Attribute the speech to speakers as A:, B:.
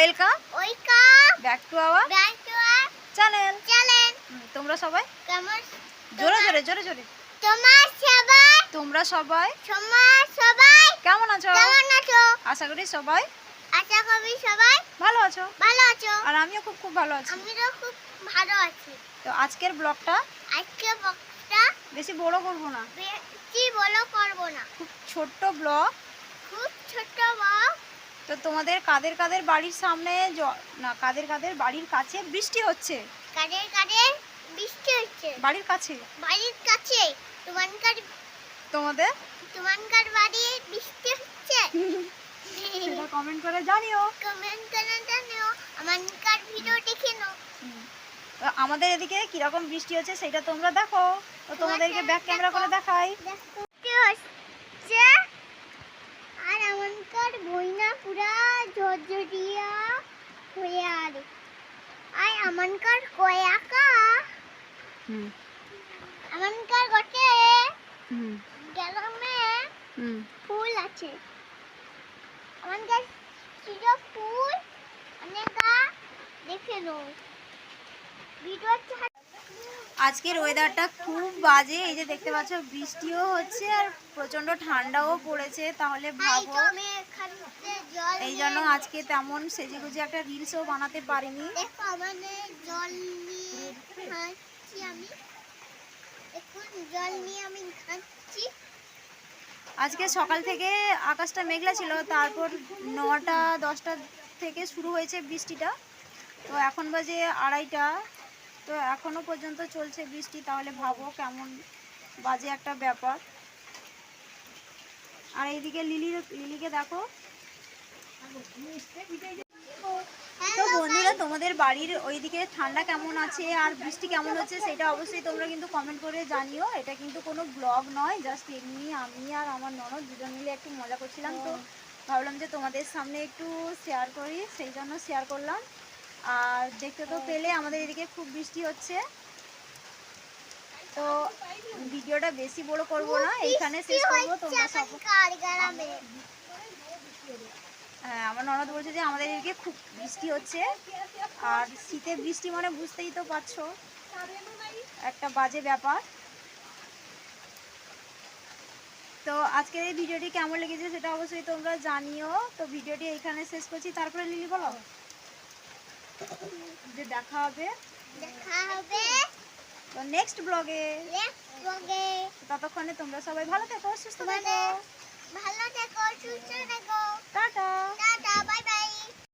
A: Welcome
B: welcome
A: back to our
B: back to our
A: channel
B: channel
A: তোমরা সবাই?
B: কেমন
A: জোরে জোরে জোরে জোরে।
B: তোমার সবাই
A: তোমরা সবাই
B: তোমার সবাই
A: কেমন আছো?
B: কেমন আছো?
A: আশা করি সবাই
B: আশা করি সবাই
A: ভালো আছো।
B: ভালো আছো।
A: আর আমিও খুব খুব ভালো আছি।
B: আমিও খুব ভালো আছি।
A: তো আজকের ব্লগটা
B: আজকে বক্সটা
A: বেশি বড় করব না।
B: কি বলো করব না।
A: খুব ছোট্ট ব্লগ।
B: খুব ছোট বক
A: তো তোমাদের কাদের কাদের বাড়ির সামনে না কাদের কাদের বাড়ির কাছে বৃষ্টি হচ্ছে?
B: কাদের কাদের বৃষ্টি হচ্ছে?
A: বাড়ির কাছে?
B: বাড়ির কাছে। তোমানকার
A: তোমাদের?
B: তোমানকার বাড়ি বৃষ্টি হচ্ছে?
A: সেটা কমেন্ট করে জানিও।
B: কমেন্ট করে জানিও। আমানকার ভিডিও দেখে নাও।
A: আমাদের এদিকে কীরকম বৃষ্টি হচ্ছে সেটা তোমরা দেখো। তো তোমাদেরকে ব্যাক ক্যামেরা করে দেখাই।
B: দেখতে আর আমানকার কয়াকা
A: হুম
B: আমানকার গটে
A: হুম
B: গ্রামে
A: হুম
B: ফুল আছে আমানকার ছিল ফুল অনেকা দেখে নাও ভিডিও
A: আজকের ওয়েদারটা খুব বাজে, এই যে দেখতে পাচ্ছ, বৃষ্টিও হচ্ছে আর প্রচণ্ড ঠান্ডাও পড়েছে, তাহলে ভাবো। এই জন্য আজকে তেমন সেজে গুজে একটা রিলসও বানাতে পারিনি। আজকে সকাল থেকে আকাশটা মেঘলা ছিল, তারপর নটা, দশটা থেকে শুরু হয়েছে বৃষ্টিটা। তো এখন বাজে আড়াইটা। তো এখনও পর্যন্ত চলছে বৃষ্টি, তাহলে ভাবো কেমন বাজে একটা ব্যাপার। আর এইদিকে লিলি, লিলিকে দেখো। তো বন্ধুরা, তোমাদের বাড়ির ওইদিকে ঠান্ডা কেমন আছে আর বৃষ্টি কেমন হচ্ছে সেটা অবশ্যই তোমরা কিন্তু কমেন্ট করে জানিও। এটা কিন্তু কোনো ব্লগ নয় জাস্ট এমনি আমি আর আমার ননদ দুজন মিলে একটু মজা করছিলাম। তো ভাবলাম যে তোমাদের সামনে একটু শেয়ার করি, সেই জন্য শেয়ার করলাম। আর দেখতে তো পেলে আমাদের এদিকে খুব বৃষ্টি হচ্ছে। তো ভিডিওটা বেশি বড় করব না এইখানে শেষ করব তোমরা সব হ্যাঁ আমার ননদ বলছে যে আমাদের এদিকে খুব বৃষ্টি হচ্ছে আর শীতে বৃষ্টি মানে বুঝতেই তো পারছ। একটা বাজে ব্যাপার। তো আজকের এই ভিডিওটি কেমন লেগেছে সেটা অবশ্যই তোমরা জানিও। তো ভিডিওটি এখানে শেষ করছি তারপরে লিলি বলো। যে দেখা হবে।
B: দেখা হবে।
A: তো নেক্সট ব্লগে
B: নেক্সট ব্লগে
A: ততক্ষণে তোমরা সবাই ভালো থেকো সুস্থ থেকো।
B: ভালো থেকো সুস্থ থেকো। টাটা। Tata bye bye